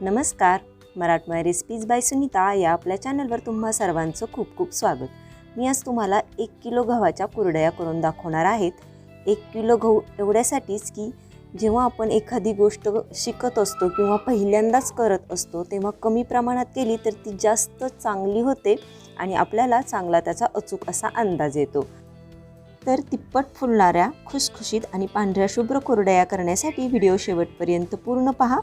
नमस्कार. मराठमोळ्या recipes bye Sunita या आपल्या चॅनलवर तुम्हा सर्वांचं खूप खूप स्वागत. मी आज तुम्हाला एक किलो गव्हाच्या कुरडया करून दाखवणार आहेत. एक किलो गहू एवढ्यासाठीच की जेव्हा आपण एखादी गोष्ट शिकत असतो किंवा पहिल्यांदाच करत असतो तेव्हा कमी प्रमाणात केली तर ती जास्त चांगली होते आणि आपल्याला चांगला त्याचा अचूक असा अंदाज येतो. तर तिप्पट फुलणाऱ्या खुसखुशीत आणि पांढऱ्या शुभ्र कोरड्या करण्यासाठी व्हिडिओ शेवटपर्यंत पूर्ण पहा.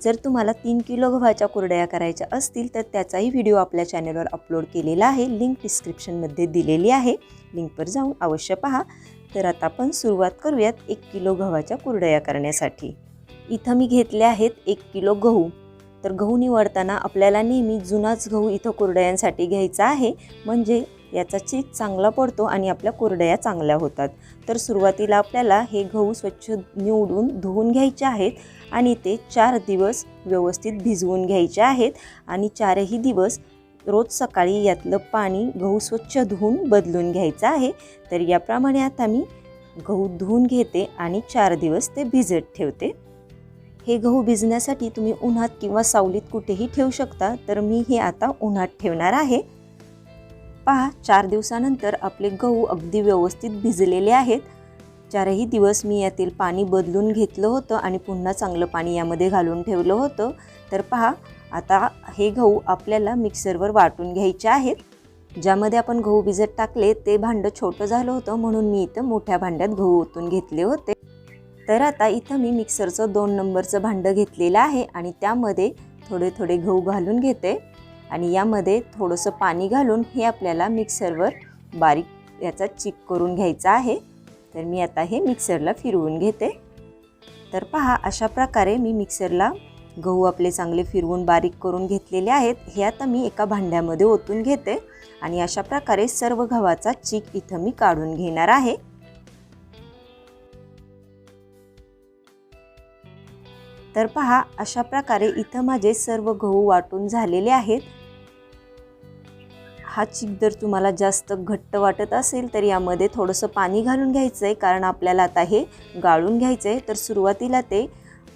जर तुम्हाला तीन किलो गव्हाच्या कुरडया करायच्या असतील तर त्याचाही व्हिडिओ आपल्या चॅनलवर अपलोड केलेला आहे. लिंक डिस्क्रिप्शनमध्ये दिलेली आहे. लिंकवर जाऊन अवश्य पहा. तर आता आपण सुरुवात करूयात एक किलो गव्हाच्या कुरडया करण्यासाठी. इथं मी घेतले आहेत एक किलो गहू. तर गहू निवडताना आपल्याला नेहमी जुनाच गहू इथं कुरडयांसाठी घ्यायचा आहे. म्हणजे याचा चीक चांगला पडतो आणि आपल्या कोरड्या चांगल्या होतात. तर सुरुवातीला आपल्याला हे गहू स्वच्छ निवडून धुवून घ्यायचे आहेत आणि ते चार दिवस व्यवस्थित भिजवून घ्यायचे आहेत आणि चारही दिवस रोज सकाळी यातलं पाणी गहू स्वच्छ धुवून बदलून घ्यायचं आहे. तर याप्रमाणे आता मी गहू धुवून घेते आणि चार दिवस ते भिजत ठेवते. हे गहू भिजण्यासाठी तुम्ही उन्हात किंवा सावलीत कुठेही ठेवू शकता तर मी हे आता उन्हात ठेवणार आहे. पहा चार दिवसानंतर आपले गहू अगदी व्यवस्थित भिजलेले आहेत. चारही दिवस मी यातील पाणी बदलून घेतलं होतं आणि पुन्हा चांगलं पाणी यामध्ये घालून ठेवलं होतं. तर पहा आता हे गहू आपल्याला मिक्सरवर वाटून घ्यायचे आहेत. ज्यामध्ये आपण गहू भिजत टाकले ते भांडं छोटं झालं होतं म्हणून मी इथं मोठ्या भांड्यात गहू ओतून घेतले होते. तर आता इथं मी मिक्सरचं दोन नंबरचं भांडं घेतलेलं आहे आणि त्यामध्ये थोडे थोडे गहू घालून घेते. आणि यामध्ये थोडंसं पाणी घालून हे आपल्याला मिक्सरवर बारीक याचा चिक करून घ्यायचा आहे. तर मी आता हे मिक्सरला फिरवून घेते. तर पहा अशा प्रकारे मी मिक्सरला गहू आपले चांगले फिरवून बारीक करून घेतलेले आहेत. हे आता मी एका भांड्यामध्ये ओतून घेते आणि अशा प्रकारे सर्व गव्हाचा चीक इथं मी काढून घेणार आहे. तर पहा अशा प्रकारे इथं माझे सर्व गहू वाटून झालेले आहेत. हा चिक जर तुम्हाला जास्त घट्ट वाटत असेल तर यामध्ये थोडंसं पाणी घालून घ्यायचं आहे कारण आपल्याला आता हे गाळून घ्यायचं आहे तर सुरुवातीला ते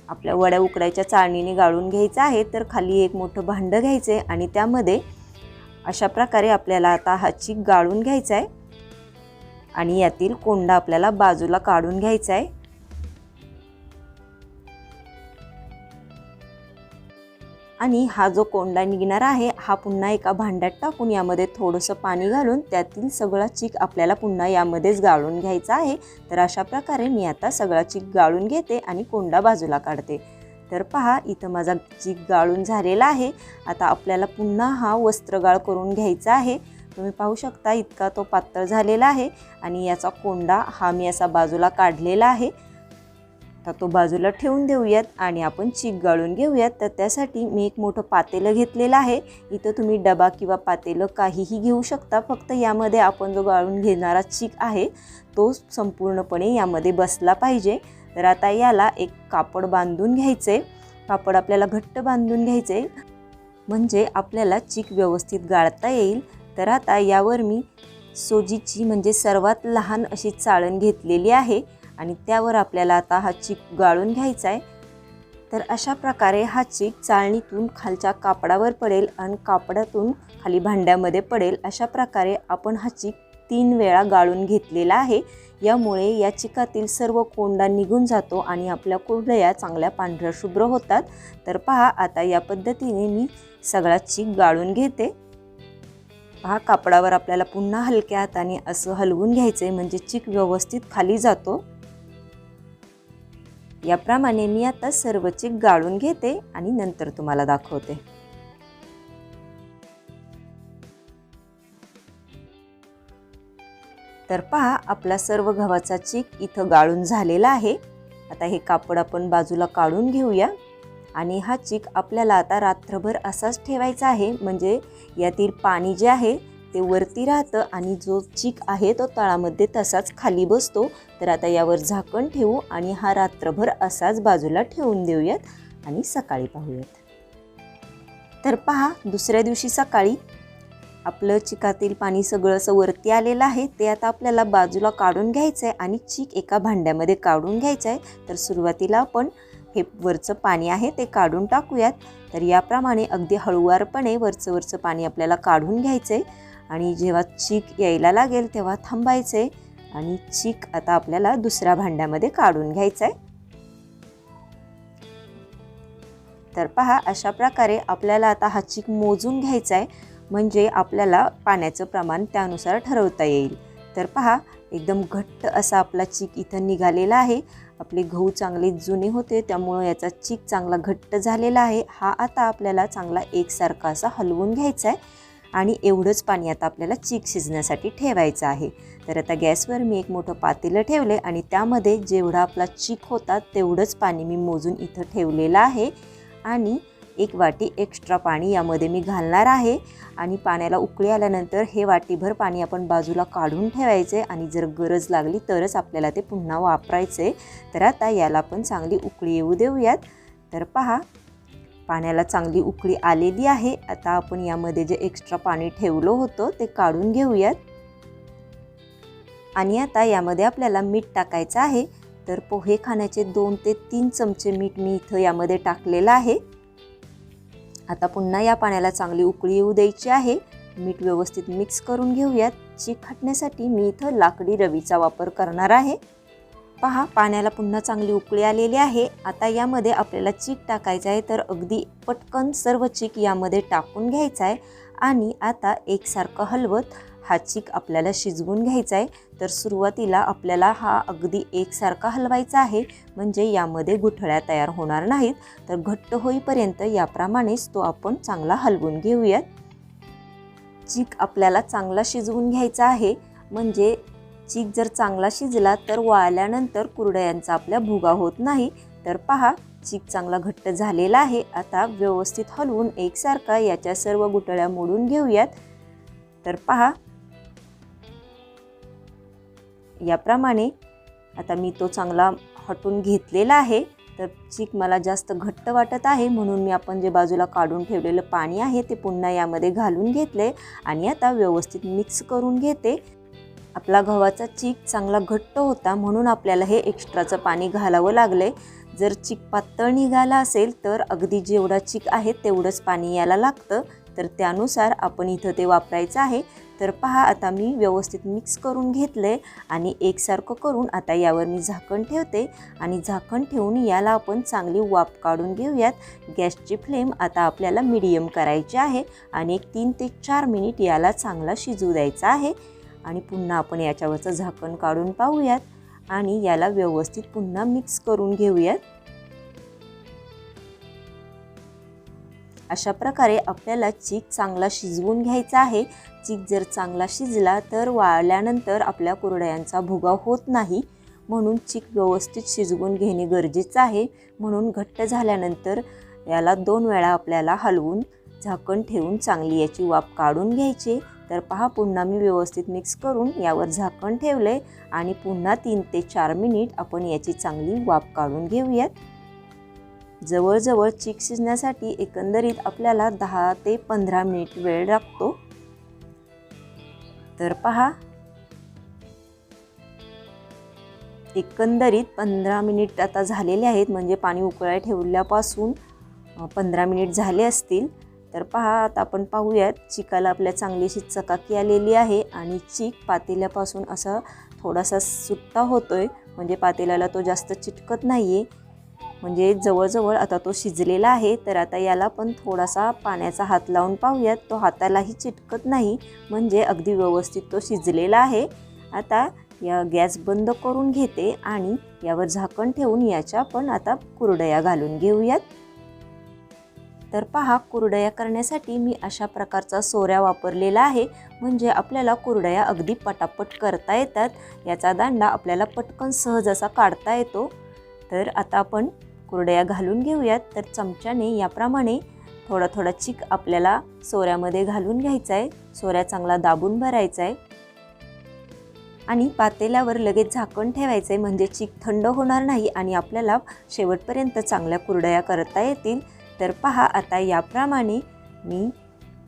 आपल्या वड्या उकडायच्या चाळणीने गाळून घ्यायचं आहे तर खाली एक मोठं भांडं घ्यायचं आहे आणि त्यामध्ये अशा प्रकारे आपल्याला आता हा चिक गाळून घ्यायचा आहे आणि यातील कोंडा आपल्याला बाजूला काढून घ्यायचा आहे आणि हा जो कोंडा निघणार आहे हा पुन्हा एका भांड्यात टाकून यामध्ये थोडंसं पाणी घालून त्यातील सगळा चीक आपल्याला पुन्हा यामध्येच गाळून घ्यायचा आहे. तर अशा प्रकारे मी आता सगळा चीक गाळून घेते आणि कोंडा बाजूला काढते. तर पहा इथं माझा चीक गाळून झालेला आहे. आता आपल्याला पुन्हा हा वस्त्रगाळ करून घ्यायचा आहे. तुम्ही पाहू शकता इतका तो पातळ झालेला आहे आणि याचा कोंडा हा मी असा बाजूला काढलेला आहे. आता तो बाजूला ठेवून देऊयात आणि आपण चीक गाळून घेऊयात. तर त्यासाठी मी एक मोठं पातेलं घेतलेलं आहे. इथं तुम्ही डबा किंवा पातेलं काहीही घेऊ शकता. फक्त यामध्ये आपण जो गाळून घेणारा चीक आहे तो संपूर्णपणे यामध्ये बसला पाहिजे. तर आता याला एक कापड बांधून घ्यायचे. कापड आपल्याला घट्ट बांधून घ्यायचे. म्हणजे आपल्याला चीक व्यवस्थित गाळता येईल. तर आता यावर मी सोजीची म्हणजे सर्वात लहान अशी चाळण घेतलेली आहे. आणि त्यावर आपल्याला आता हा चीक गाळून घ्यायचा आहे. तर अशा प्रकारे हा चीक चाळणीतून खालच्या कापडावर पडेल आणि कापडातून खाली भांड्यामध्ये पडेल. अशा प्रकारे आपण हा चीक तीन वेळा गाळून घेतलेला आहे. यामुळे या चिकातील सर्व कोंडा निघून जातो आणि आपल्या कोंडया चांगल्या पांढऱ्या शुभ्र होतात. तर पहा आता या पद्धतीने मी सगळा चीक गाळून घेते. पहा कापडावर आपल्याला पुन्हा हलक्या हाताने असं हलवून घ्यायचं आहे म्हणजे चिक व्यवस्थित खाली जातो. याप्रमाणे मी आता सर्व चिक गाळून घेते आणि नंतर तुम्हाला दाखवते. तर पहा आपला सर्व गव्हाचा चीक इथं गाळून झालेला आहे. आता हे कापड आपण बाजूला काढून घेऊया. आणि हा चीक आपल्याला आता रात्रभर असाच ठेवायचा आहे. म्हणजे यातील पाणी जे आहे ते वरती राहतं आणि जो चीक आहे तो तळामध्ये तसाच खाली बसतो. तर आता यावर झाकण ठेवू आणि हा रात्रभर असाच बाजूला ठेवून देऊयात आणि सकाळी पाहूयात. तर पहा दुसऱ्या दिवशी सकाळी आपलं चिकातील पाणी सगळं असं वरती आलेलं आहे. ते आता आपल्याला बाजूला काढून घ्यायचं आहे आणि चीक एका भांड्यामध्ये काढून घ्यायचं आहे तर सुरुवातीला आपण हे वरचं पाणी आहे ते काढून टाकूयात. तर याप्रमाणे अगदी हळुवारपणे वरचं वरचं पाणी आपल्याला काढून घ्यायचं आहे आणि जेव्हा चीक यायला लागेल तेव्हा थांबायचं आहे आणि चीक आता आपल्याला दुसऱ्या भांड्यामध्ये काढून घ्यायचं आहे तर पहा अशा प्रकारे आपल्याला आता हा चीक मोजून घ्यायचा आहे म्हणजे आपल्याला पाण्याचं प्रमाण त्यानुसार ठरवता येईल. तर पहा एकदम घट्ट असा आपला चीक इथं निघालेला आहे. आपले गहू चांगले जुने होते त्यामुळं याचा चीक चांगला घट्ट झालेला आहे. हा आता आपल्याला चांगला एकसारखा असा हलवून घ्यायचा आहे आणि एवढंच पाणी आता आपल्याला चीक शिजण्यासाठी ठेवायचं आहे. तर आता गॅसवर मी एक मोठं पातेलं ठेवले आणि त्यामध्ये जेवढा आपला चीक होता तेवढंच पाणी मी मोजून इथं ठेवलेलं आहे. आणि एक वाटी एक्स्ट्रा पाणी यामध्ये मी घालणार आहे. आणि पाण्याला उकळी आल्यानंतर हे वाटीभर पाणी आपण बाजूला काढून ठेवायचे आणि जर गरज लागली तरच आपल्याला ते पुन्हा वापरायचे तर आता याला आपण चांगली उकळी येऊ देऊयात. तर पहा पाण्याला चांगली उकळी आलेली आहे. आता आपण यामध्ये जे एक्स्ट्रा पाणी ठेवलं होतं ते काढून घेऊयात. आणि आता यामध्ये आपल्याला मीठ टाकायचं आहे. तर पोहे खाण्याचे दोन ते तीन चमचे मीठ मी इथं यामध्ये टाकलेलं आहे. आता पुन्हा या पाण्याला चांगली उकळी येऊ द्यायची आहे. मीठ व्यवस्थित मिक्स करून घेऊयात. चीक खाटण्यासाठी मी इथं लाकडी रवीचा वापर करणार आहे. पहा पाण्याला पुन्हा चांगली उकळी आलेली आहे. आता यामध्ये आपल्याला चीक टाकायचं आहे तर अगदी पटकन सर्व चीक यामध्ये टाकून घ्यायचा आहे. आणि आता एकसारखं हलवत हा चीक आपल्याला शिजवून घ्यायचा आहे. तर सुरुवातीला आपल्याला हा अगदी एकसारखा हलवायचा आहे. म्हणजे यामध्ये गुठळ्या तयार होणार नाहीत. तर घट्ट होईपर्यंत याप्रमाणेच तो आपण चांगला हलवून घेऊयात. चीक आपल्याला चांगला शिजवून घ्यायचा आहे. म्हणजे चीक जर चांगला शिजला तर वाळल्यानंतर कुरडयांचा आपल्या भुगा होत नाही. तर पहा चीक चांगला घट्ट झालेला आहे. आता व्यवस्थित हलवून एकसारखा याच्या सर्व गुटळ्या मोडून घेऊयात. तर पहा. याप्रमाणे आता मी तो चांगला हटून घेतलेला आहे. तर चीक मला जास्त घट्ट वाटत आहे. म्हणून मी आपण जे बाजूला काढून ठेवलेलं पाणी आहे ते पुन्हा यामध्ये घालून घेतले आणि आता व्यवस्थित मिक्स करून घेते. आपला गव्हाचा चीक चांगला घट्ट होता म्हणून आपल्याला हे एक्स्ट्राचं पाणी घालावं लागले. जर चीक पातळ निघाला असेल तर अगदी जेवढा चीक आहे तेवढंच पाणी याला लागतं. तर त्यानुसार आपण इथं ते वापरायचं आहे. तर पहा आता मी व्यवस्थित मिक्स करून घेतलं आहे आणि एकसारखं करून आता यावर मी झाकण ठेवते. आणि झाकण ठेवून याला आपण चांगली वाफ काढून घेऊयात. गॅसची फ्लेम आता आपल्याला मिडियम करायची आहे आणि एक तीन ते चार मिनिट याला चांगला शिजू द्यायचा आहे. आणि पुन्हा आपण याच्यावरचं झाकण काढून पाहूयात आणि याला व्यवस्थित पुन्हा मिक्स करून घेऊयात. अशा प्रकारे आपल्याला चीक चांगला शिजवून घ्यायचा आहे. चीक जर चांगला शिजला तर वाळल्यानंतर आपल्या कुरड्यांचा भुगा होत नाही. म्हणून चीक व्यवस्थित शिजवून घेणे गरजेचं आहे. म्हणून घट्ट झाल्यानंतर याला दोन वेळा आपल्याला हलवून झाकण ठेवून चांगली याची वाफ काढून घ्यायची. तर पहा पुन्हा मी व्यवस्थित मिक्स करून यावर झाकण ठेवले आणि पुन्हा तीन ते चार मिनिट आपण याची चांगली वाफ काढून घेऊयात. जवळजवळ चीक शिजण्यासाठी एकंदरीत आपल्याला दहा ते पंधरा मिनिट वेळ लागतो. तर पहा. एकंदरीत पंधरा मिनिट आता झालेले आहेत म्हणजे पाणी उकळाय ठेवल्यापासून पंधरा मिनिट झाले असतील. तर पहा आता आपण पाहूयात चिकाला आपल्या चांगलीशी चकाकी आलेली आहे आणि चीक पातेल्यापासून असा थोडासा सुट्टा होतोय. म्हणजे पातेल्याला तो जास्त चिटकत नाही आहे म्हणजे जवळजवळ आता तो शिजलेला आहे. तर आता याला पण थोडासा पाण्याचा हात लावून पाहूयात. तो हातालाही चिटकत नाही. म्हणजे अगदी व्यवस्थित तो शिजलेला आहे. आता या गॅस बंद करून घेते आणि यावर झाकण ठेवून याच्या पण आता कुरडया घालून घेऊयात. तर पहा कुरडया करण्यासाठी मी अशा प्रकारचा सोऱ्या वापरलेला आहे. म्हणजे आपल्याला कुरडया अगदी पटापट करता येतात. याचा दांडा आपल्याला पटकन सहज असा काढता येतो. तर आता आपण कुरडया घालून घेऊयात. तर चमच्याने याप्रमाणे थोडा थोडा चिक आपल्याला सोऱ्यामध्ये घालून घ्यायचा आहे सोऱ्या चांगला दाबून भरायचा आहे आणि पातेल्यावर लगेच झाकण ठेवायचं आहे म्हणजे चीक थंड होणार नाही आणि आपल्याला शेवटपर्यंत चांगल्या कुरडया करता येतील. तर पहा आता याप्रमाणे मी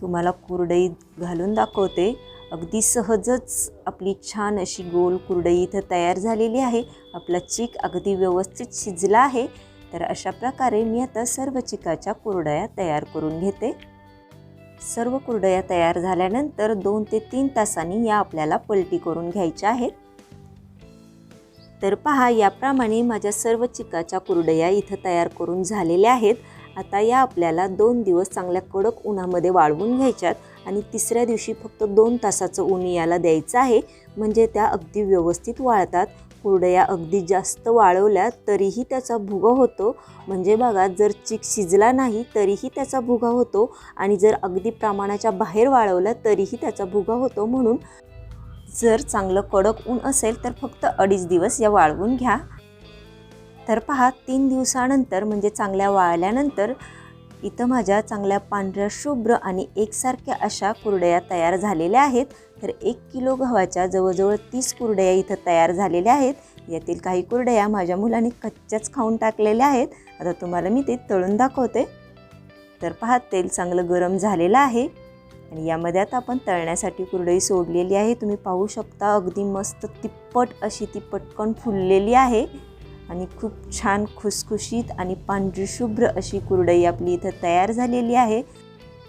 तुम्हाला कुरडई घालून दाखवते. अगदी सहजच आपली छान अशी गोल कुरडई इथं तयार झालेली आहे. आपला चीक अगदी व्यवस्थित शिजला आहे. तर अशा प्रकारे मी आता सर्व चिकाच्या कुरडया तयार करून घेते. सर्व कुरडया तयार झाल्यानंतर दोन ते तीन तासांनी या आपल्याला पलटी करून घ्यायच्या आहेत. तर पहा याप्रमाणे माझ्या सर्व चिकाच्या कुरडया इथं तयार करून झालेल्या आहेत. आता या आपल्याला दोन दिवस चांगल्या कडक उन्हामध्ये वाळवून घ्यायच्यात आणि तिसऱ्या दिवशी फक्त दोन तासाचं ऊन याला द्यायचं आहे. म्हणजे त्या अगदी व्यवस्थित वाळतात. कुरडया अगदी जास्त वाळवल्या तरीही त्याचा भुगा होतो. म्हणजे बघा जर चिक शिजला नाही तरीही त्याचा भुगा होतो आणि जर अगदी प्रमाणाच्या बाहेर वाळवला तरीही त्याचा भुगा होतो. म्हणून जर चांगलं कडक ऊन असेल तर फक्त अडीच दिवस या वाळवून घ्या. तर पहा तीन दिवसानंतर म्हणजे चांगल्या वाळल्यानंतर इथं माझ्या चांगल्या पांढऱ्या शुभ्र आणि एकसारख्या अशा कुरडया तयार झालेल्या आहेत. तर एक किलो गव्हाच्या जवळजवळ तीस कुरडया इथं तयार झालेल्या आहेत. यातील काही कुरडया माझ्या मुलांनी कच्च्याच खाऊन टाकलेल्या आहेत. आता तुम्हाला मी ते तळून दाखवते. तर पहा तेल चांगलं गरम झालेलं आहे. आणि यामध्ये आता आपण तळण्यासाठी कुरडई सोडलेली आहे. तुम्ही पाहू शकता अगदी मस्त तिप्पट अशी ती पटकन फुललेली आहे. आणि खूप छान खुसखुशीत आणि पांढरी शुभ्र अशी कुरडई आपली इथं तयार झालेली आहे.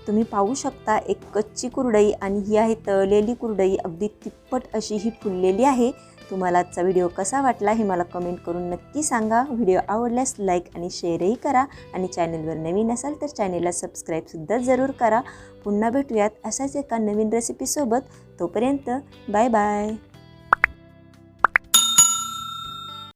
तुम्ही पाहू शकता एक कच्ची कुरडई आणि ही आहे तळलेली कुरडई. अगदी तिप्पट अशी ही फुललेली आहे. तुम्हाला आजचा व्हिडिओ कसा वाटला हे मला कमेंट करून नक्की सांगा. व्हिडिओ आवडल्यास लाईक आणि शेअरही करा आणि चॅनलवर नवीन असाल तर चॅनेलला सबस्क्राईबसुद्धा जरूर करा. पुन्हा भेटूयात अशाच एका नवीन रेसिपीसोबत तोपर्यंत बाय बाय.